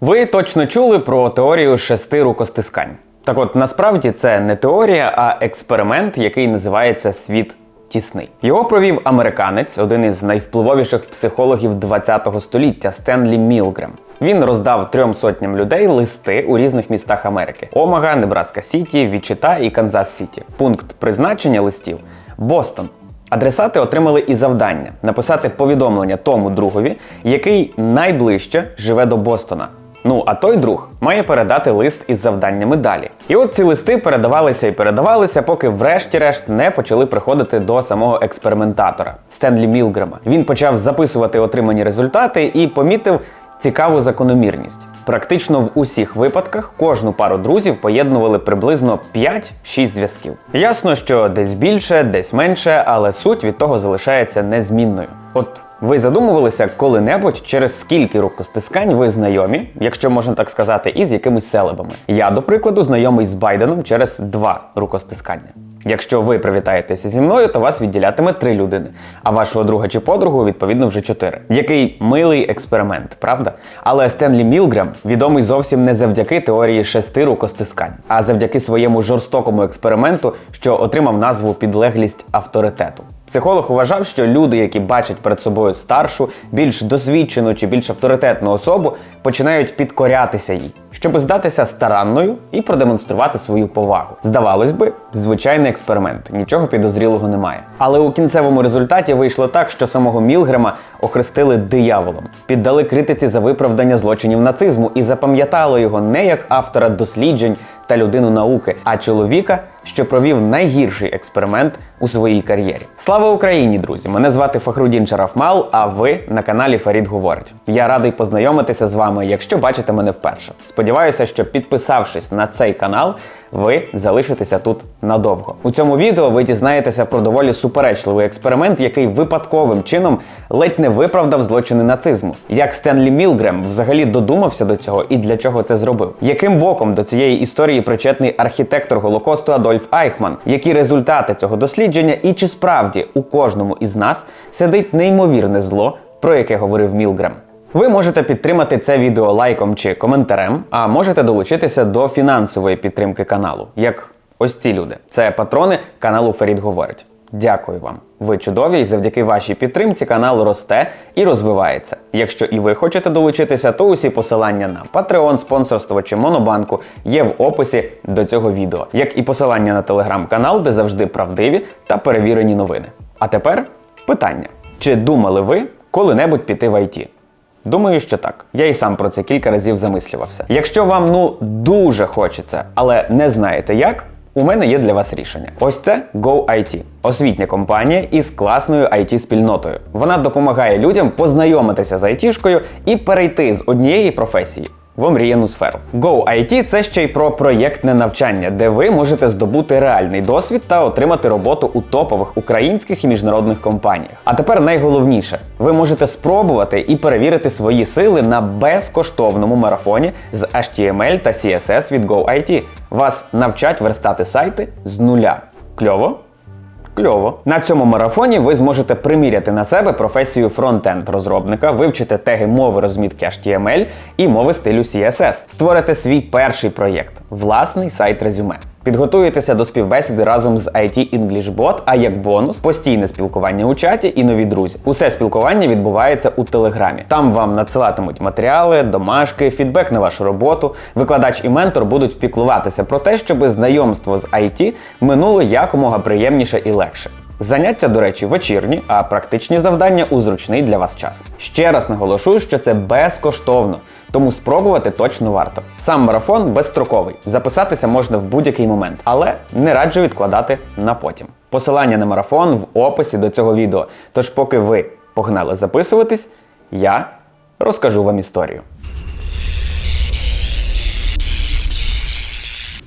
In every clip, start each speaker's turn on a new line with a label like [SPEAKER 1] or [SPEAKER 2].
[SPEAKER 1] Ви точно чули про теорію шести рукостискань. Так от насправді це не теорія, а експеримент, який називається світ тісний. Його провів американець, один із найвпливовіших психологів ХХ століття Стенлі Мілгрем. Він роздав трьом сотням людей листи у різних містах Америки: Омага, Небраска Сіті, Вічита і Канзас Сіті. Пункт призначення листів Бостон. Адресати отримали і завдання написати повідомлення тому другові, який найближче живе до Бостона. Ну, а той друг має передати лист із завданнями далі. І от ці листи передавалися і передавалися, поки врешті-решт не почали приходити до самого експериментатора Стенлі Мілгрема. Він почав записувати отримані результати і помітив цікаву закономірність. Практично в усіх випадках кожну пару друзів поєднували приблизно 5-6 зв'язків. Ясно, що десь більше, десь менше, але суть від того залишається незмінною. От ви задумувалися коли-небудь, через скільки рукостискань ви знайомі, якщо можна так сказати, із якимись селебами. Я, до прикладу, знайомий з Байденом через два рукостискання. Якщо ви привітаєтеся зі мною, то вас відділятиме три людини, а вашого друга чи подругу, відповідно, вже чотири. Який милий експеримент, правда? Але Стенлі Мілграм відомий зовсім не завдяки теорії шести рукостискань, а завдяки своєму жорстокому експерименту, що отримав назву підлеглість авторитету. Психолог вважав, що люди, які бачать перед собою старшу, більш досвідчену чи більш авторитетну особу, починають підкорятися їй, щоб здатися старанною і продемонструвати свою повагу. Здавалось би, звичайний експеримент, нічого підозрілого немає. Але у кінцевому результаті вийшло так, що самого Мілгрема охрестили дияволом, піддали критиці за виправдання злочинів нацизму і запам'ятали його не як автора досліджень та людину науки, а чоловіка, що провів найгірший експеримент у своїй кар'єрі. Слава Україні, друзі! Мене звати Фахрудін Шарафмал, а ви на каналі Фарід Говорить. Я радий познайомитися з вами, якщо бачите мене вперше. Сподіваюся, що підписавшись на цей канал, ви залишитеся тут надовго. У цьому відео ви дізнаєтеся про доволі суперечливий експеримент, який випадковим чином ледь не виправдав злочини нацизму. Як Стенлі Мілгрем взагалі додумався до цього і для чого це зробив? Яким боком до цієї історії причетний архітектор Голокосту Адольф Айхман? Які результати цього дослідження, і чи справді у кожному із нас сидить неймовірне зло, про яке говорив Мілгрем? Ви можете підтримати це відео лайком чи коментарем, а можете долучитися до фінансової підтримки каналу, як ось ці люди. Це патрони каналу Ферід Говорить. Дякую вам. Ви чудові, і завдяки вашій підтримці канал росте і розвивається. Якщо і ви хочете долучитися, то усі посилання на Patreon, спонсорство чи Монобанку є в описі до цього відео, як і посилання на телеграм-канал, де завжди правдиві та перевірені новини. А тепер питання: чи думали ви коли-небудь піти в ІТ? Думаю, що так. Я і сам про це кілька разів замислювався. Якщо вам ну дуже хочеться, але не знаєте як. У мене є для вас рішення. Ось це GoIT. освітня компанія із класною it спільнотою Вона допомагає людям познайомитися з айтішкою і перейти з однієї професії в омріяну сферу. GoIT – це ще й про проєктне навчання, де ви можете здобути реальний досвід та отримати роботу у топових українських і міжнародних компаніях. А тепер найголовніше, ви можете спробувати і перевірити свої сили на безкоштовному марафоні з HTML та CSS від GoIT. Вас навчать верстати сайти з нуля. Кльово? Кльово. На цьому марафоні ви зможете приміряти на себе професію фронтенд розробника, вивчити теги мови розмітки HTML і мови стилю CSS, створити свій перший проєкт власний сайт резюме. Підготуєтеся до співбесіди разом з IT English Bot, а як бонус постійне спілкування у чаті і нові друзі. Усе спілкування відбувається у телеграмі. Там вам надсилатимуть матеріали, домашки, фідбек на вашу роботу. Викладач і ментор будуть піклуватися про те, щоб знайомство з IT минуло якомога приємніше і легше. Заняття, до речі, вечірні, а практичні завдання у зручний для вас час. Ще раз наголошую, що це безкоштовно, тому спробувати точно варто. Сам марафон безстроковий. Записатися можна в будь-який момент, але не раджу відкладати на потім. Посилання на марафон в описі до цього відео. Тож, поки ви погнали записуватись, я розкажу вам історію.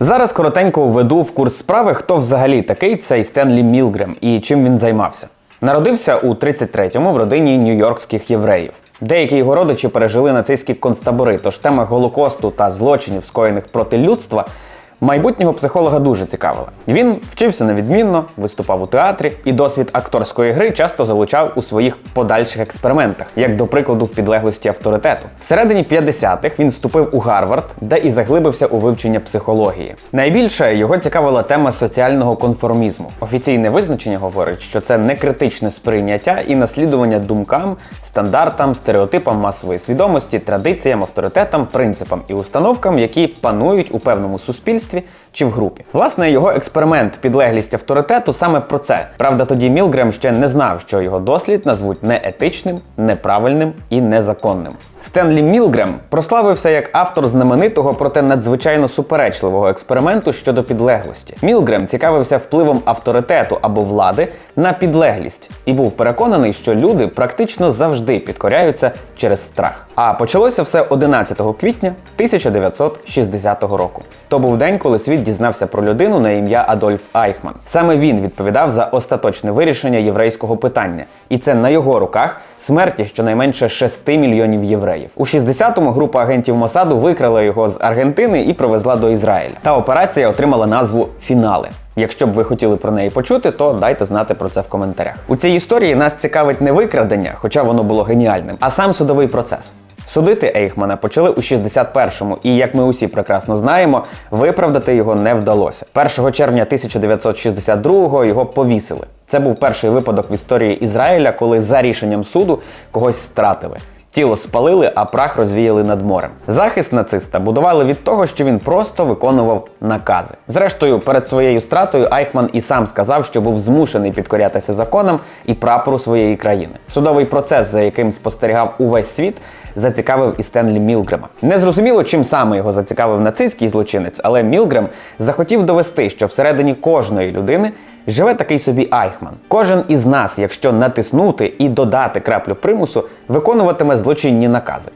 [SPEAKER 1] Зараз коротенько введу в курс справи, хто взагалі такий цей Стенлі Мілгрем і чим він займався. Народився у 33-му в родині нью-йоркських євреїв. Деякі його родичі пережили нацистські концтабори, тож тема голокосту та злочинів, скоєних проти людства, майбутнього психолога дуже цікавила. Він вчився невідмінно, виступав у театрі, і досвід акторської гри часто залучав у своїх подальших експериментах, як до прикладу в підлеглості авторитету. Всередині 50-х він вступив у Гарвард, де і заглибився у вивчення психології. Найбільше його цікавила тема соціального конформізму. Офіційне визначення говорить, що це не критичне сприйняття і наслідування думкам, стандартам, стереотипам масової свідомості, традиціям, авторитетам, принципам і установкам, які панують у певному суспільстві пространстве – чи в групі. Власне, його експеримент підлеглість авторитету саме про це. Правда, тоді Мілгрем ще не знав, що його дослід назвуть неетичним, неправильним і незаконним. Стенлі Мілгрем прославився як автор знаменитого, проте надзвичайно суперечливого експерименту щодо підлеглості. Мілгрем цікавився впливом авторитету або влади на підлеглість і був переконаний, що люди практично завжди підкоряються через страх. А почалося все 11 квітня 1960 року. То був день, коли світ дізнався про людину на ім'я Адольф Айхман. Саме він відповідав за остаточне вирішення єврейського питання, і це на його руках смерті щонайменше 6 мільйонів євреїв. У 60-му група агентів Мосаду викрала його з Аргентини і привезла до Ізраїля. Та операція отримала назву Фінали. Якщо б ви хотіли про неї почути, то дайте знати про це в коментарях. У цій історії нас цікавить не викрадення, хоча воно було геніальним, а сам судовий процес. Судити Ейхмана почали у 61-му, і як ми усі прекрасно знаємо, виправдати його не вдалося. 1 червня 1962-го його повісили. Це був перший випадок в історії Ізраїля, коли за рішенням суду когось стратили. Тіло спалили, а прах розвіяли над морем. Захист нациста будували від того, що він просто виконував накази. Зрештою, перед своєю стратою Айхман і сам сказав, що був змушений підкорятися законам і прапору своєї країни. Судовий процес, за яким спостерігав увесь світ, зацікавив і Стенлі Мілгрема. Незрозуміло, чим саме його зацікавив нацистський злочинець, але Мілгрем захотів довести, що всередині кожної людини живе такий собі Айхман. Кожен із нас, якщо натиснути і додати краплю примусу, виконуватиме злочинні накази.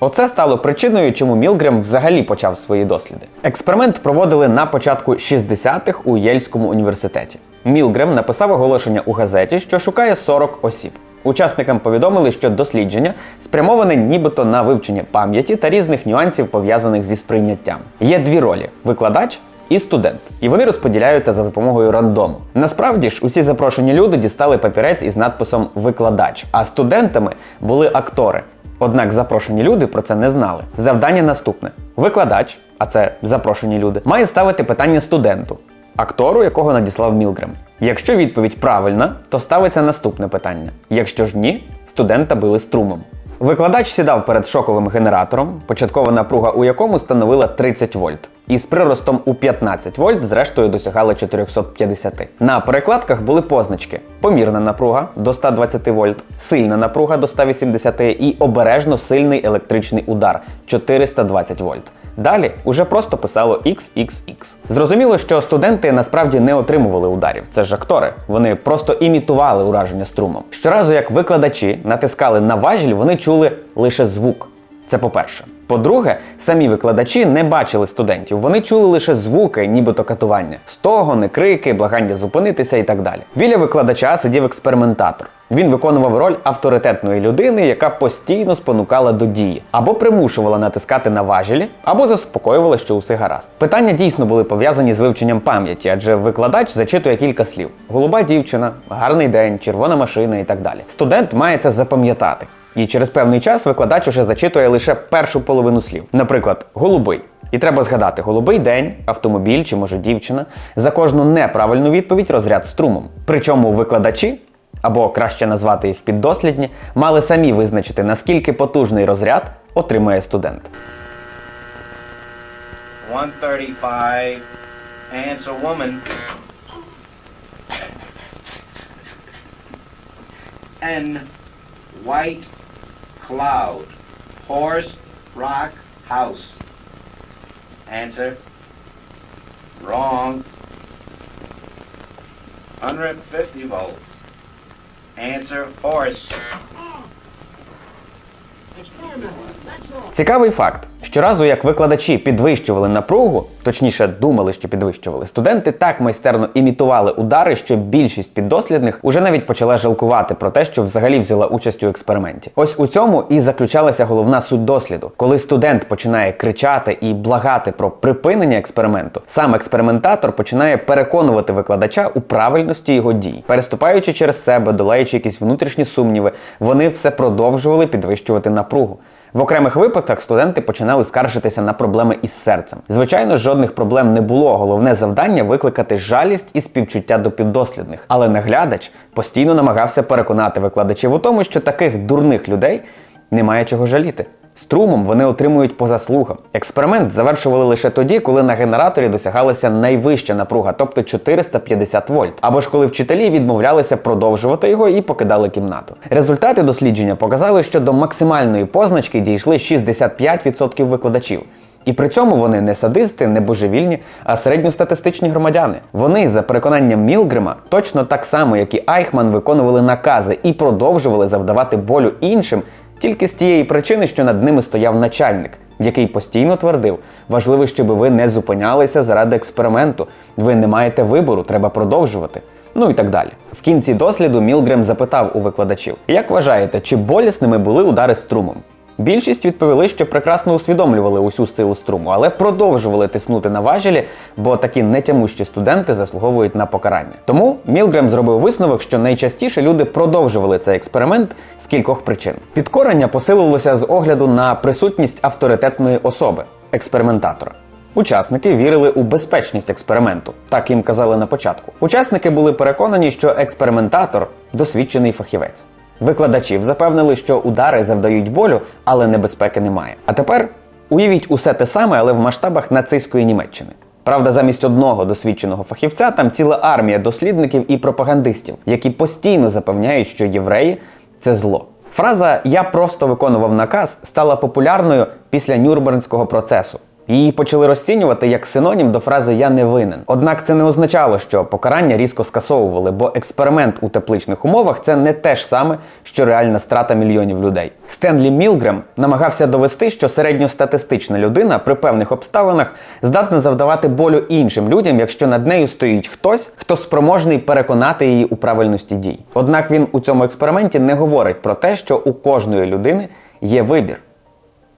[SPEAKER 1] Оце стало причиною, чому Мілгрем взагалі почав свої досліди. Експеримент проводили на початку 60-х у Єльському університеті. Мілгрем написав оголошення у газеті, що шукає 40 осіб. Учасникам повідомили, що дослідження спрямоване нібито на вивчення пам'яті та різних нюансів пов'язаних зі сприйняттям. Є дві ролі: викладач і студент, і вони розподіляються за допомогою рандому. Насправді ж, усі запрошені люди дістали папірець із надписом Викладач, а студентами були актори. Однак запрошені люди про це не знали. Завдання наступне: викладач, а це запрошені люди, має ставити питання студенту, актору, якого надіслав Мілгрем. Якщо відповідь правильна, то ставиться наступне питання. Якщо ж ні, студента били струмом. Викладач сідав перед шоковим генератором, початкова напруга у якому становила 30 вольт. І з приростом у 15 вольт, зрештою, досягала 450. На перекладках були позначки: помірна напруга до 120 вольт, сильна напруга до 180 і обережно сильний електричний удар 420 вольт. Далі уже просто писало XXX. Зрозуміло, що студенти насправді не отримували ударів. Це ж актори. Вони просто імітували ураження струмом. Щоразу, як викладачі натискали на важіль, вони чули лише звук. Це по-перше. По-друге, самі викладачі не бачили студентів, вони чули лише звуки, нібито катування, стогони, крики, благання зупинитися і так далі. Біля викладача сидів експериментатор. Він виконував роль авторитетної людини, яка постійно спонукала до дії, або примушувала натискати на важелі, або заспокоювала, що усе гаразд. Питання дійсно були пов'язані з вивченням пам'яті, адже викладач зачитує кілька слів: голуба дівчина, гарний день, червона машина і так далі. Студент має це запам'ятати. І через певний час викладач уже зачитує лише першу половину слів. Наприклад, голубий. І треба згадати голубий день, автомобіль чи може дівчина. За кожну неправильну відповідь розряд струмом. Причому викладачі, або краще назвати їх піддослідні, мали самі визначити, наскільки потужний розряд отримає студент.
[SPEAKER 2] 135. Answer woman. N. White cloud. Horse, rock, house. Answer. Wrong. 150 volts. Answer horse.
[SPEAKER 1] Цікавий факт: Щоразу, як викладачі підвищували напругу, точніше думали, що підвищували, студенти так майстерно імітували удари, що більшість піддослідних уже навіть почала жалкувати про те, що взагалі взяла участь у експерименті. Ось у цьому і заключалася головна суть досліду. Коли студент починає кричати і благати про припинення експерименту, сам експериментатор починає переконувати викладача у правильності його дій, переступаючи через себе, долаючи якісь внутрішні сумніви, вони все продовжували підвищувати напругу. В окремих випадках студенти починали скаржитися на проблеми із серцем. Звичайно, жодних проблем не було. Головне завдання викликати жалість і співчуття до піддослідних. Але наглядач постійно намагався переконати викладачів у тому, що таких дурних людей немає чого жаліти. Струмом вони отримують по заслугам. Експеримент завершували лише тоді, коли на генераторі досягалася найвища напруга, тобто 450 вольт, або ж коли вчителі відмовлялися продовжувати його і покидали кімнату. Результати дослідження показали, що до максимальної позначки дійшли 65% викладачів. І при цьому вони не садисти, не божевільні, а середньостатистичні громадяни. Вони, за переконанням Мілгрема, точно так само, як і Айхман, виконували накази і продовжували завдавати болю іншим тільки з тієї причини, що над ними стояв начальник, який постійно твердив: важливо, щоб ви не зупинялися заради експерименту. Ви не маєте вибору, треба продовжувати. Ну і так далі. В кінці досліду Мілгрем запитав у викладачів: як вважаєте, чи болісними були удари струмом? Більшість відповіли, що прекрасно усвідомлювали усю силу струму, але продовжували тиснути на важелі, бо такі нетямущі студенти заслуговують на покарання. Тому Мілгрем зробив висновок, що найчастіше люди продовжували цей експеримент з кількох причин. Підкорення посилилося з огляду на присутність авторитетної особи експериментатора. Учасники вірили у безпечність експерименту, так їм казали на початку. Учасники були переконані, що експериментатор досвідчений фахівець. Викладачів запевнили, що удари завдають болю, але небезпеки немає. А тепер уявіть усе те саме, але в масштабах нацистської Німеччини. Правда, замість одного досвідченого фахівця там ціла армія дослідників і пропагандистів, які постійно запевняють, що євреї це зло. Фраза Я просто виконував наказ стала популярною після Нюрнбернського процесу. Її почали розцінювати як синонім до фрази Я не винен. Однак це не означало, що покарання різко скасовували, бо експеримент у тепличних умовах це не те ж саме, що реальна страта мільйонів людей. Стенлі Мілгрем намагався довести, що середньостатистична людина при певних обставинах здатна завдавати болю іншим людям, якщо над нею стоїть хтось, хто спроможний переконати її у правильності дій. Однак він у цьому експерименті не говорить про те, що у кожної людини є вибір.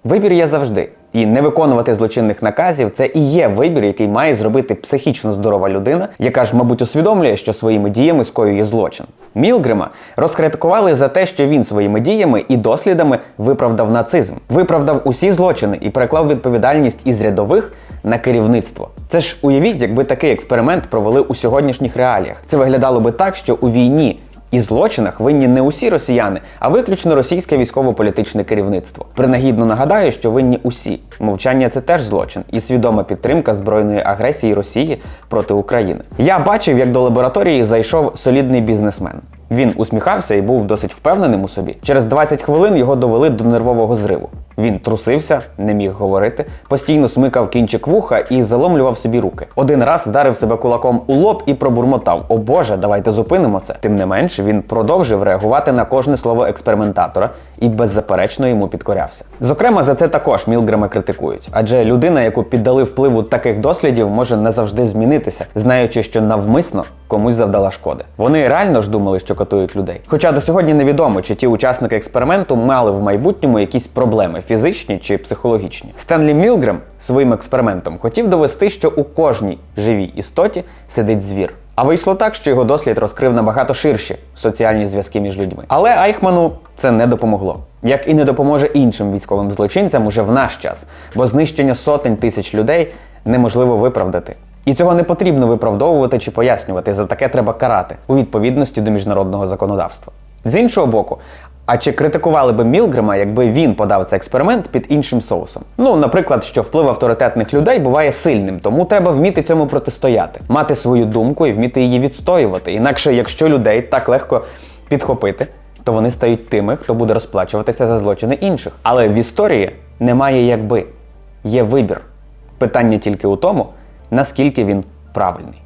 [SPEAKER 1] Вибір є завжди. І не виконувати злочинних наказів це і є вибір, який має зробити психічно здорова людина, яка ж, мабуть, усвідомлює, що своїми діями скоює злочин. Мілгрима розкритикували за те, що він своїми діями і дослідами виправдав нацизм, виправдав усі злочини і переклав відповідальність із рядових на керівництво. Це ж уявіть, якби такий експеримент провели у сьогоднішніх реаліях. Це виглядало би так, що у війні і злочинах винні не усі росіяни, а виключно російське військово-політичне керівництво. Принагідно нагадаю, що винні усі. Мовчання це теж злочин і свідома підтримка збройної агресії Росії проти України. Я бачив, як до лабораторії зайшов солідний бізнесмен. Він усміхався і був досить впевненим у собі. Через 20 хвилин його довели до нервового зриву. Він трусився, не міг говорити, постійно смикав кінчик вуха і заломлював собі руки. Один раз вдарив себе кулаком у лоб і пробурмотав: О Боже, давайте зупинимо це. Тим не менше, він продовжив реагувати на кожне слово експериментатора і беззаперечно йому підкорявся. Зокрема, за це також Мілгрема критикують, адже людина, яку піддали впливу таких дослідів, може не завжди змінитися, знаючи, що навмисно комусь завдала шкоди. Вони реально ж думали, що катують людей. Хоча до сьогодні невідомо, чи ті учасники експерименту мали в майбутньому якісь проблеми фізичні чи психологічні. Стенлі Мілгрем своїм експериментом хотів довести, що у кожній живій істоті сидить звір. А вийшло так, що його дослід розкрив набагато ширші соціальні зв'язки між людьми. Але Айхману це не допомогло. Як і не допоможе іншим військовим злочинцям уже в наш час, бо знищення сотень тисяч людей неможливо виправдати. І цього не потрібно виправдовувати чи пояснювати. За таке треба карати у відповідності до міжнародного законодавства. З іншого боку, а чи критикували би Мілгрема, якби він подав цей експеримент під іншим соусом? Ну, наприклад, що вплив авторитетних людей буває сильним, тому треба вміти цьому протистояти, мати свою думку і вміти її відстоювати. Інакше, якщо людей так легко підхопити, то вони стають тими, хто буде розплачуватися за злочини інших. Але в історії немає якби, є вибір. Питання тільки у тому, наскільки він правильний.